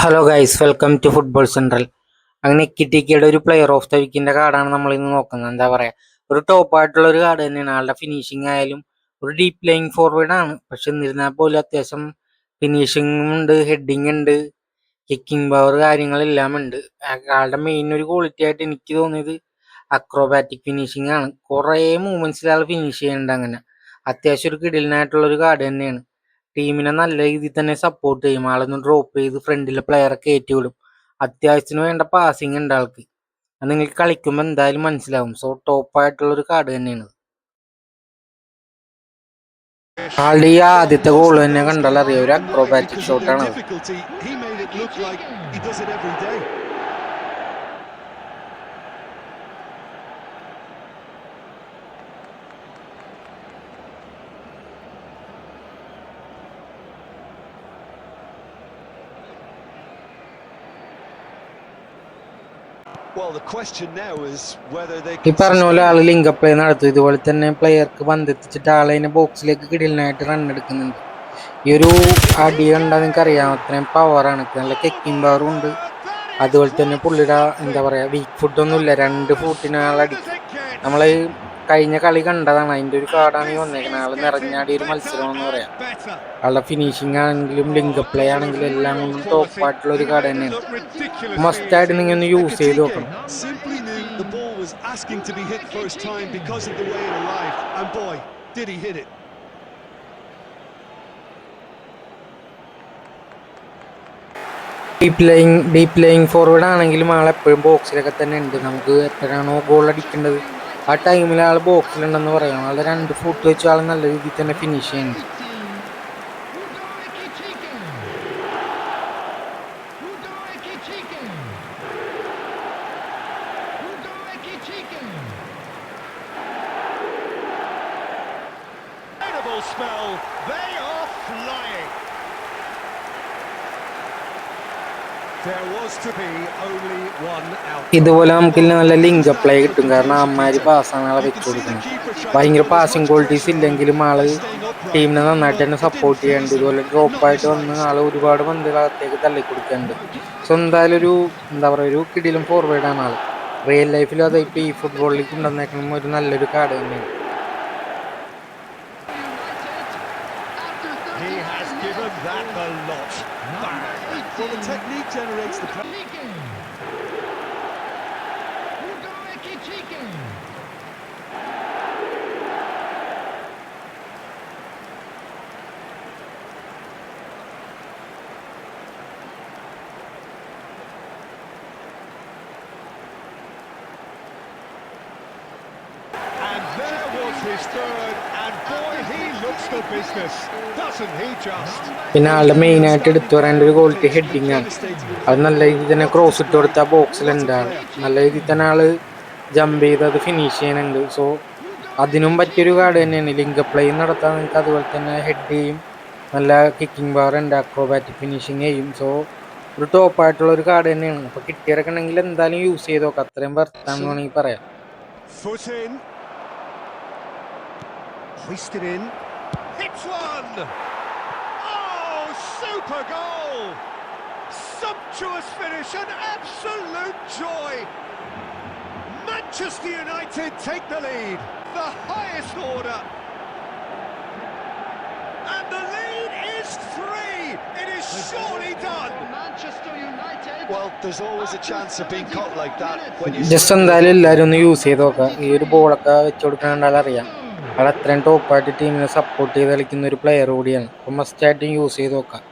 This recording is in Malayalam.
Hello guys welcome to football central അങ്ങനെ കിറ്റിക്കയുടെ ഒരു പ്ലെയർ ഓഫ് ദ വീക്കിന്റെ കാർഡാണ് നമ്മൾ ഇന്ന് നോക്കുന്നത്. എന്താ പറയാ? ഒരു ടോപ്പ് ആയിട്ടുള്ള ഒരു കാർഡ് തന്നെയാണ്. ആളുടെ ഫിനിഷിംഗ് ആയാലും ഒരു ഡീപ് പ്ലേയിങ് ഫോർവേഡ് ആണ്. പക്ഷെ എന്നിരുന്നാൽ പോലും അത്യാവശ്യം ഫിനിഷിംഗ് ഉണ്ട് ഹെഡിങ് ഉണ്ട് കിക്കിംഗ് പവർ കാര്യങ്ങളെല്ലാം ഉണ്ട്. ആളുടെ മെയിൻ ഒരു ക്വാളിറ്റി ആയിട്ട് എനിക്ക് തോന്നിയത് അക്രോബാറ്റിക് ഫിനിഷിംഗ് ആണ്. കുറേ മൂവ്മെന്റ്സിൽ ആൾ ഫിനിഷ് ചെയ്യുന്നുണ്ട് അങ്ങനെ. അത്യാവശ്യം ഒരു കിടിലനായിട്ടുള്ള ഒരു കാർഡ് തന്നെയാണ്. ടീമിനെ നല്ല രീതിയിൽ തന്നെ സപ്പോർട്ട് ചെയ്യും. ആളൊന്ന് ഡ്രോപ്പ് ചെയ്ത് ഫ്രണ്ടിലെ പ്ലെയറെ കയറ്റി വിടും അത്യാവശ്യത്തിന് വേണ്ട പാസിങ് ഉണ്ട് ആൾക്ക്. അത് നിങ്ങൾക്ക് കളിക്കുമ്പോൾ എന്തായാലും മനസ്സിലാവും. സോ ടോപ്പ് ആയിട്ടുള്ള ഒരു കാർഡ് തന്നെയാണ് ആളുടെ ഈ ആദ്യത്തെ ഗോൾ തന്നെ കണ്ടാൽ അറിയാം. ഒരു അക്രോബാറ്റിക് ഷോട്ടാണ് ഈ പറഞ്ഞ പോലെ ആൾ ലിങ്ക് പ്ലേ നടത്തും. ഇതുപോലെ തന്നെ പ്ലെയർക്ക് പന്തെത്തിച്ചിട്ട് ആളതിനെ ബോക്സിലേക്ക് കിടിലിനായിട്ട് റൺ എടുക്കുന്നുണ്ട്. ഈ ഒരു അടി കണ്ടാൽ നിങ്ങൾക്ക് അറിയാം അത്രയും പവറാണ് നല്ല കെക്കിംഗ് പവറും ഉണ്ട്. അതുപോലെ തന്നെ പുള്ളിയുടെ എന്താ പറയാ വീക്ക് ഫുഡൊന്നും ഇല്ല രണ്ട് ഫുട്ടിന് ആൾ അടിക്കും നമ്മൾ കഴിഞ്ഞ കളി കണ്ടതാണ്. അതിന്റെ ഒരു കാർഡാണ് ഈ വന്നേക്കുന്നത് ആൾ നിറഞ്ഞാടിയ ഒരു മത്സരമാണെന്ന് പറയാം. ആളുടെ ഫിനിഷിംഗ് ആണെങ്കിലും ലിങ്ക് പ്ലേ ആണെങ്കിലും എല്ലാം കൊണ്ടും ടോപ്പായിട്ടുള്ള ഒരു കാർഡ് തന്നെയാണ്. മസ്റ്റ് ആയിട്ട് നിങ്ങൾ ഒന്ന് യൂസ് ചെയ്ത് നോക്കണം. Deep lying deep lying forward ആണെങ്കിലും ആളെപ്പോഴും ബോക്സിലൊക്കെ തന്നെ ഉണ്ട്. നമുക്ക് എത്രയാണോ ഗോൾ അടിക്കേണ്ടത്? ആ ടൈമിൽ ആൾ ബോക്സിലുണ്ടെന്ന് പറയാം ആളുടെ രണ്ട് ഫുട്ട് വെച്ച് ആൾ നല്ല രീതിയിൽ തന്നെ ഫിനിഷ് ചെയ്യുന്നു spell. They are flying. ഇതുപോലെ നമുക്ക് ഇല്ല നല്ല ലിങ്ക് പ്ലേ കിട്ടും. കാരണം അമ്മാര് പാസ്സാണ് ആളെ വെച്ചു കൊടുക്കുന്നത്. ഭയങ്കര പാസിംഗ് ക്വാളിറ്റീസ് ഇല്ലെങ്കിലും ആൾ ടീമിനെ നന്നായിട്ട് തന്നെ സപ്പോർട്ട് ചെയ്യാണ്ട് ഇതുപോലെ ഡ്രോപ്പ് ആയിട്ട് വന്ന് ആൾ ഒരുപാട് പന്തുകൾ തള്ളിക്കൊടുക്കുന്നുണ്ട് തള്ളി കൊടുക്കുന്നുണ്ട്. സോ എന്തായാലും ഒരു എന്താ പറയുക ഒരു കിടിലും ഫോർവേഡാണ് ആൾ. റിയൽ ലൈഫിലും അതായത് ഈ ഫുട്ബോളിലേക്ക് ഉണ്ടെന്നേക്കണം ഒരു നല്ലൊരു കാർഡ് തന്നെയാണ്. He has given that a lot. Bang. Well, the technique generates the. Pre- And there was his third, പിന്നെ ആളുടെ മെയിൻ ആയിട്ട് എടുത്തു പറയേണ്ട ഒരു ക്വാളിറ്റി ഹെഡിങ് ആണ്. അത് നല്ല രീതിയിൽ തന്നെ ക്രോസ് ഇട്ട് കൊടുത്ത ബോക്സിൽ എന്താണ്? നല്ല രീതിയിൽ തന്നെ ആൾ ജമ്പ് ചെയ്ത് അത് ഫിനിഷ് ചെയ്യുന്നുണ്ട്. സോ അതിനും പറ്റിയൊരു കാർഡ് തന്നെയാണ്. ലിങ്ക് പ്ലേ നടത്താൻ നിങ്ങൾക്ക് അതുപോലെ തന്നെ ഹെഡ് ചെയ്യും. നല്ല കിക്കിംഗ് ബാർ ഉണ്ട്. അക്രോബാറ്റിക് ഫിനിഷിങ് ചെയ്യും. സോ ഒരു ടോപ്പ് ആയിട്ടുള്ള ഒരു കാർഡ് തന്നെയാണ്. അപ്പൊ കിട്ടിയിറക്കണമെങ്കിൽ എന്തായാലും യൂസ് ചെയ്ത് നോക്കാം. അത്രയും വർത്താന്ന് വേണമെങ്കിൽ പറയാം. Hoisted in. Hits one! Oh, super goal! Sumptuous finish and absolute joy! Manchester United take the lead, the highest order. And the lead is three! It is surely done! Manchester United. Well, there's always a chance of being caught like that when you just എന്തായാലും എല്ലാവരും ഒന്ന് യൂസ് ചെയ്ത് നോക്കാം ഈ ഒരു ബോളൊക്കെ വെച്ച് കൊടുക്കണ അത് അത്രയും ടോപ്പായിട്ട് ടീമിനെ സപ്പോർട്ട് ചെയ്ത് കളിക്കുന്ന ഒരു പ്ലെയർ കൂടിയാണ്. അപ്പോൾ മസ്റ്റായിട്ടും യൂസ് ചെയ്ത് നോക്കാം.